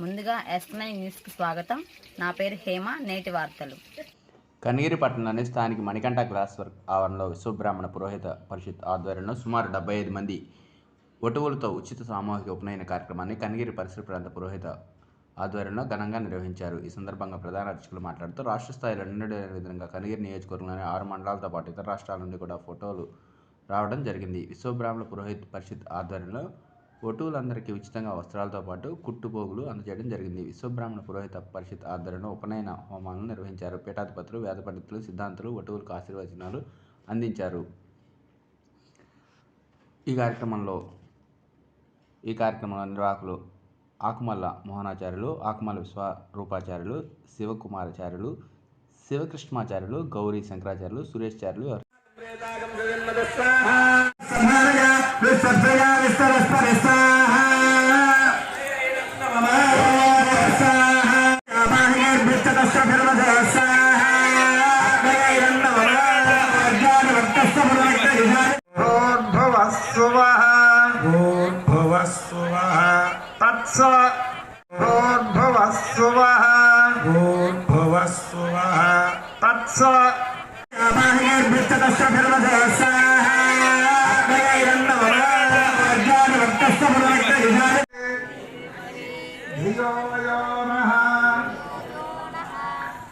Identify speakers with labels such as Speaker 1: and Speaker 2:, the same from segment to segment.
Speaker 1: ముందుగా yes nine న్యూస్కి స్వాగతం. నా పేరు హేమ నేటి వార్తలు.
Speaker 2: కనిగిరి పట్టణంలోని స్థానిక మణికంఠ గ్లాస్ వర్క్ ఆవరణలో విశ్వబ్రాహ్మణ పురోహిత పరిషత్ ఆధ్వర్యంలో సుమారు డెబ్బై ఐదు మంది ఒటువులతో ఉచిత సామూహిక ఉపనయన కార్యక్రమాన్ని కనిగిరి పరిసర ప్రాంత పురోహిత ఆధ్వర్యంలో ఘనంగా నిర్వహించారు. ఈ సందర్భంగా ప్రధాన అర్చకులు మాట్లాడుతూ రాష్ట్ర స్థాయిలో ఎన్నడూ విధంగా కనిగిరి నియోజకవర్గంలోని ఆరు మండలాలతో పాటు ఇతర రాష్ట్రాల నుండి కూడా ఫోటోలు రావడం జరిగింది. విశ్వబ్రాహ్మణ పురోహిత్ పరిషత్ ఆధ్వర్యంలో వటువులందరికీ ఉచితంగా వస్త్రాలతో పాటు కుట్టుపోగులు అందజేయడం జరిగింది. విశ్వబ్రాహ్మణ పురోహిత పరిషత్ ఆధ్వర్యంలో ఉపనయన హోమాలను నిర్వహించారు. పీఠాధిపతులు వేద పండితులు సిద్ధాంతులు వటువులకు ఆశీర్వచనాలు అందించారు. ఈ కార్యక్రమంలో ఈ కార్యక్రమంలో నిర్వాహకులు ఆకుమల్ల మోహనాచార్యులు ఆకుమల్ల విశ్వరూపాచార్యులు శివకుమారాచార్యులు శివకృష్ణాచార్యులు గౌరీ శంకరాచార్యులు సురేష్చార్యులు
Speaker 3: విశ్వప్రయ విశ్వరస్పరి స్వాహ తత్స భూర్భువస్సువ భూర్భువస్సువ తత్స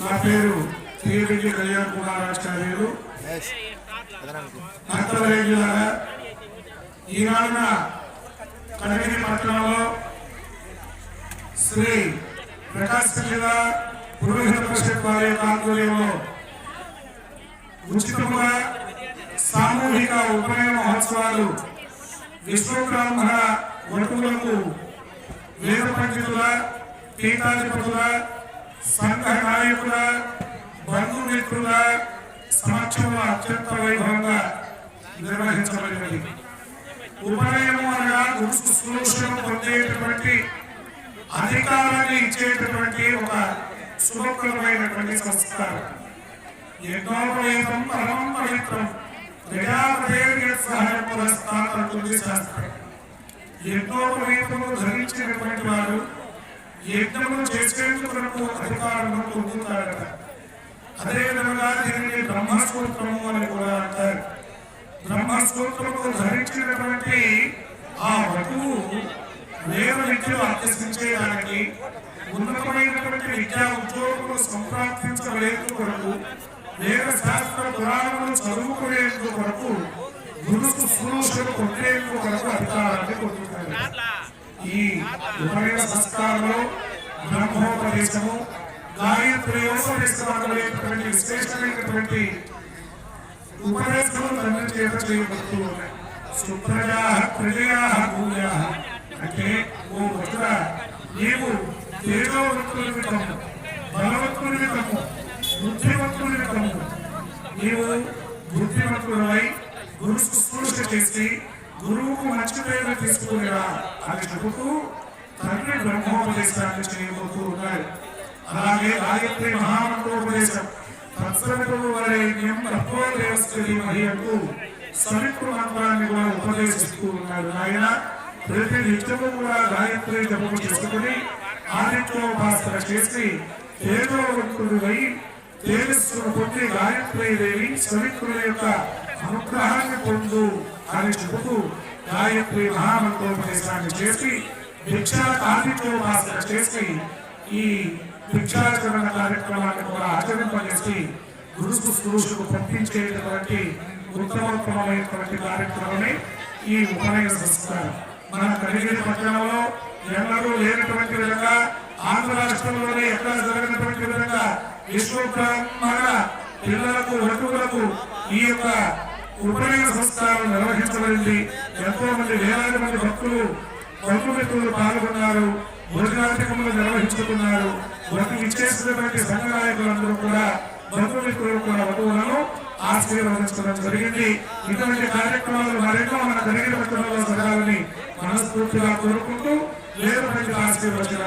Speaker 3: నా పేరు శ్రీరెడ్డి కళ్యాణ్ కుమార్ ఆచార్యులు. భక్తవరేజ్యులారా ఈనాడున కడగిరి పట్టణంలో శ్రీ ప్రకాశ్ జిల్లా పురోహిత పరిషత్ వారి ఆధ్వర్యంలో ఉచితంగా సామూహిక ఉపనయన మహోత్సవాలు విశ్వబ్రాహ్మణ వటువులకు వేద పండితుల పీఠాధిపతుల సంఘ నాయకుల బంధుమిత్రుల సమక్షంలో అత్యంత వైభవంగా నిర్వహించబడినది ఉపనయనం అనగా గురుసు సూక్ష్మం పొందేటటువంటి అధికారాన్ని ఇచ్చేటటువంటి ఒక శుభప్రదమైనటువంటి సంస్కారం. యజ్ఞోపవేతం పరమం పవిత్రం. ప్రజాపదేవి సహాయం పురస్కారంటుంది శాస్త్రం యజ్ఞోపవేతము ధరించినటువంటి వారు యజ్ఞము చేసేందుకు అధికారము పొందుతారట. అదేవిధంగా దీనిని బ్రహ్మసూత్రము అని కూడా అంటారు. బ్రహ్మసూత్రము ధరించినటువంటి ఆ వటువు వేద విద్యను అభ్యసించేదానికి ఉన్నతమైనటువంటి విద్యా ఉద్యోగములు సంప్రాప్తించలేదు కొరకు వేద శాస్త్ర పురాణములు చదువుకునేందుకు కొరకు గురుకు సురూషను పొందేందుకు కొరకు అధికారాన్ని పొందుతారు ఈ ఉపనయన సంస్కారంలో బ్రహ్మోపదేశము గాయత్రియోపదేశం అనేటువంటి విశేషమైనటువంటి ఉపదేశములు తండ్రి చేత చేయబడుతూ ఉన్నాయి. సుప్రజా ప్రజయా నీవు బుద్ధివంతుడై గురు శుశ్రూష చేసి గురువుకు మంచి పేరు తీసుకునేలా అని చెబుతూ తండ్రి బ్రహ్మోపదేశాన్ని చేయబోతూ ఉన్నాడు అలాగే గాయత్రి మహామంత్రోపదేశం. తత్సవితుడు వరేణ్యం తత్వోదయస్కరి మహి సవిత్రు మంత్రాన్ని కూడా ఉపదేశిస్తూ ఉన్నాడు ఆయన ప్రతి నిత్యము కూడా గాయత్రి జపము చేసుకుని ఆదిత్యోపాసన చేసి ఏదో వంతుడు తేజస్సును పొంది గాయత్రి దేవి సవిత్రుల యొక్క అనుగ్రహాన్ని పొందు అని చెబుతూ గాయత్రి మహామంత్రోపదేశాన్ని చేసి భిక్షా ఆదిత్యోపాసన చేసి ఈ భిక్షాచరణ కార్యక్రమాన్ని కూడా ఆచరింపజేసి గురుసు పురుషులకు పంపించేటటువంటి ఉత్తమోత్తమైనటువంటి కార్యక్రమమే ఈ ఉపనయన సంస్కారం. మన కలిగిన పట్టణంలో ఎన్నడూ లేనటువంటి విధంగా ఆంధ్ర రాష్ట్రంలోనే ఎక్కడ జరిగినటువంటి విధంగా విశ్వబ్రహ్మణ పిల్లలకు వటువులకు ఈ యొక్క ఉపనయన సంస్కారం నిర్వహించబడింది. ఎంతో మంది వేలాది మంది భక్తులు బంధుమిత్రులు పాల్గొన్నారు భోజనాధికములు నిర్వహించుకున్నారు. వాటికి ఇచ్చేసినటువంటి సంఘ నాయకులందరూ కూడా బంధుమిత్రులు కూడా వటువులను ఆశీర్వదించడం జరిగింది. ఇటువంటి కార్యక్రమాలు మరెన్నో మన జరిగిన మిత్రులలో జరగాలని మనస్ఫూర్తిగా కోరుకుంటూ ನೇರ ವಿಕಾಸಕ್ಕೆ ವಚನ